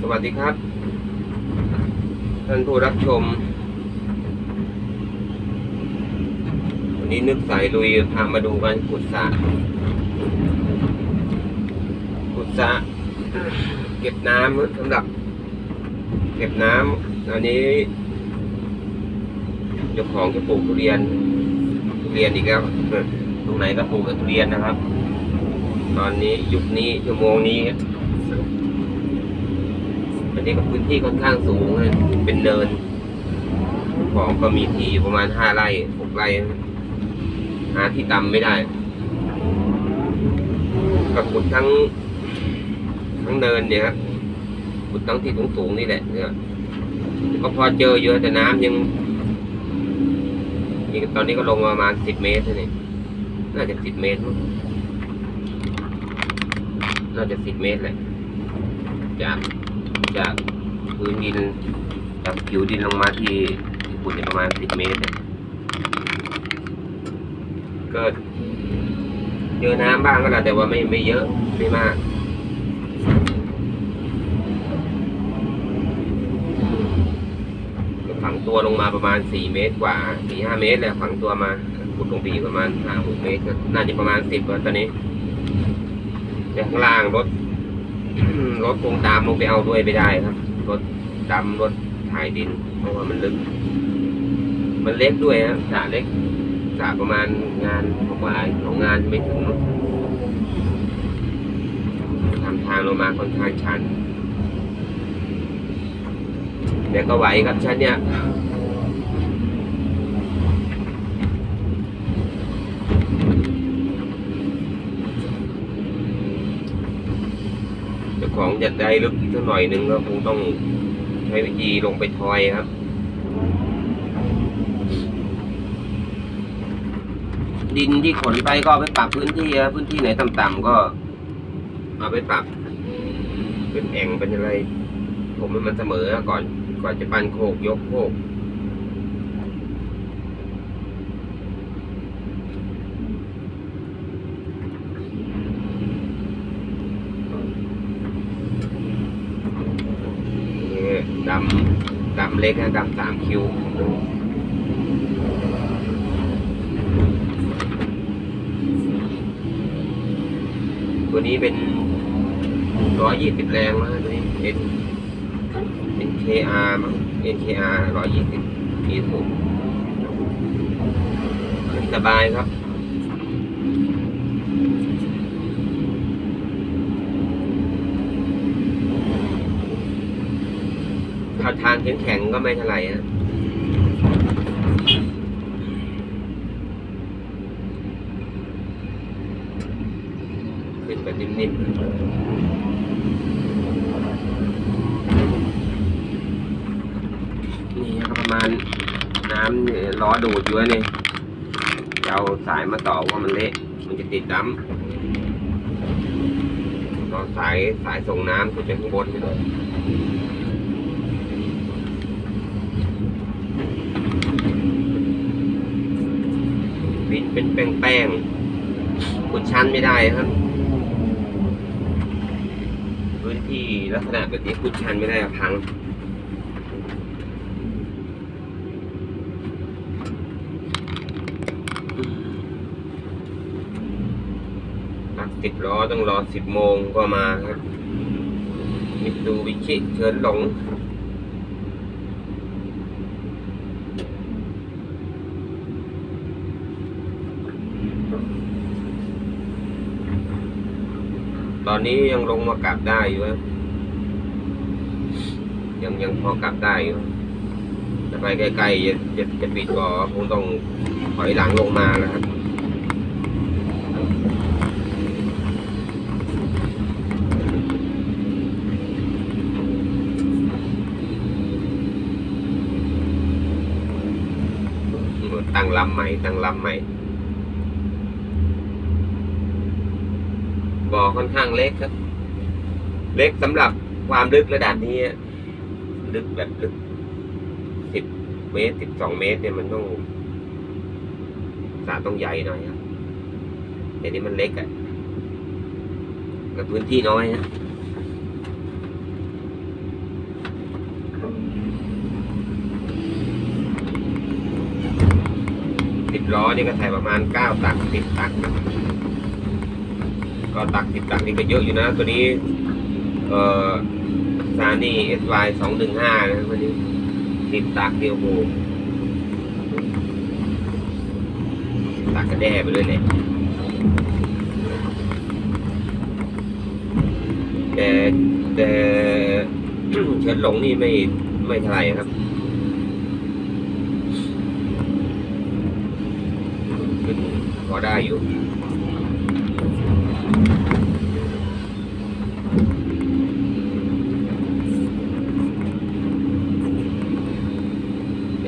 สวัสดีครับ ท่านผู้รับชม วันนี้นึกสายลุยพามาดูกันขุดสระขุดสระเก็บน้ำสำหรับ เก็บน้ำอันนี้เจ้าของจะปลูกทุเรียนทุเรียนอีกแล้วตรงไหนก็ปลูกแต่ทุเรียนนะครับ ตอนนี้ยุคนี้ชั่วโมงนี้ นี้ก็พื้นที่ค่อนข้างสูงนะเป็นเนิน ของก็มีที่ประมาณห้าไร่หกไร่หาที่ต่ำไม่ได้ก็ขุดทั้ง ทั้งเนินเนี่ยครับขุดทั้งที่สูงๆนี่แหละเนี่ยก็พอเจอเยอะแต่น้ำยังนี่ตอนนี้ก็ลงมาประมาณสิบเมตรเท่านี่น่าจะสิบเมตรมั้งน่าจะสิบเมตรแหละจาก จากพื้นดินจากผิวดินลงมาที่ที่ขุดเนี่ยประมาณสิบเมตรก็เจอน้ำบ้างก็แล้วแต่ว่าไม่ไม่เยอะไม่มากฝังตัวลงมาประมาณสี่เมตรกว่าสี่ห้าเมตรแหละฝังตัวมาขุดลงไปอีกประมาณห้าหกเมตรน่าจะประมาณสิบตอนนี้แต่ข้างล่างรถ รถคงตามลงไปเอาด้วยไม่ได้ครับ รถดำรถถ่ายดิน เพราะว่ามันลึก มันเล็กด้วยนะสระเล็กสระประมาณงานประมาณของงานไม่ถึงทำทางลงมาค่อนข้างชันแต่ก็ไหวครับชั้นเนี่ยเจ้า ของจะได้ลึกอีกสักหน่อยหนึ่งก็คงต้องใช้วิธีลงไปทอยครับดินที่ขนไปก็ไปปรับพื้นที่ครับพื้นที่ไหนต่ำๆก็เอาไปปรับ เป็นแอ่งเป็นอะไร ผมให้มันเสมอก่อน ก่อนจะปั้นโคกยกโคก ดำดำเล็กนะดำสามคิวตัวนี้เป็นร้อยยี่สิบแรงนะตัวนี้เป็น NKR มั้ง NKR ร้อยยี่สิบมีสูงสบายครับ ถ้าทางแข็งๆก็ไม่เท่าไหร่ฮะขึ้นแบบนิ่มๆนี่ครับประมาณน้ำล้อดูดอยู่นี่จะเอาสายมาต่อว่ามันเละ มันจะติดน้ำต่อสายสายส่งน้ำขึ้นไปข้างบนไปเลย เป็นแป้งๆขุดชั้นไม่ได้ครับ พื้นที่ลักษณะแบบนี้ขุดชั้นไม่ได้พังนักสิบล้อต้องรอสิบโมงก็มาครับ มิตูบิชิเชิญหลง ตอนนี้ยังลงมากลับได้อยู่ยังยังพอกลับได้อยู่จะไปใกล้ๆจะจะจะปิดก็คงต้องถอยหลังลงมาแล้วครับตั้งลำใหม่ตั้งลำใหม่ บ่อค่อนข้างเล็กครับ เล็กสำหรับความลึกระดับนี้ลึกแบบลึกสิบเมตรสิบสองเมตร เนี่ยมันต้องสาต้องใหญ่หน่อยครับแต่นี้มันเล็กอะกับพื้นที่น้อยฮะสิบล้อนี่ก็ใส่ประมาณเก้าตักสิบตักนะ ก็ตักสิบตักนี่ก็เยอะอยู่นะ ตัวนี้ เอ่อซานี่ SY สองหนึ่งห้านะวันนี้สิบตักเดียวโหตักกระแด่ไปเลยแหละแต่แต่เฉินหลงนี่ไม่ไม่เท่าไหร่ครับขึ้นพอได้อยู่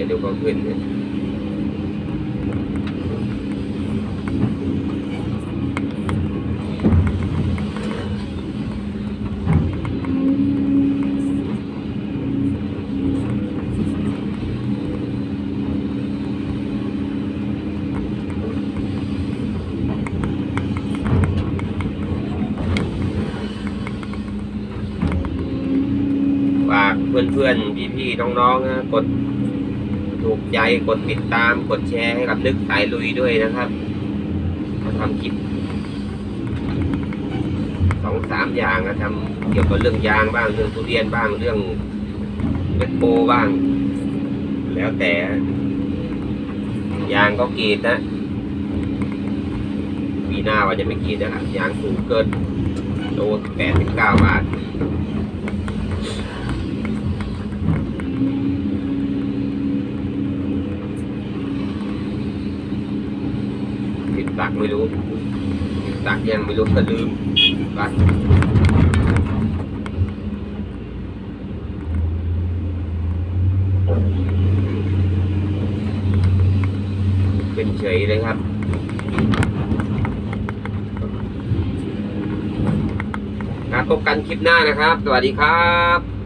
เดี๋ยว เพื่อนๆพี่ๆน้องๆนะกดถูกใจกดติดตามกดแชร์ให้กับนึกสายลุยด้วยนะครับมาทำคลิปสองสามอย่างนะทำเกี่ยวกับเรื่องยางบ้างเรื่องทุเรียนบ้างเรื่องเวทโปบ้าง แล้วแต่ ยางก็กรีดนะปีหน้าว่าจะไม่กรีดนะครับยางสูงเกินโลแปดสิบเก้าบาท ตักไม่รู้ตักยังไม่รู้ก็ลืมบัตรเป็นเฉยเลยครับครับพบกันคลิปหน้านะครับ สวัสดีครับ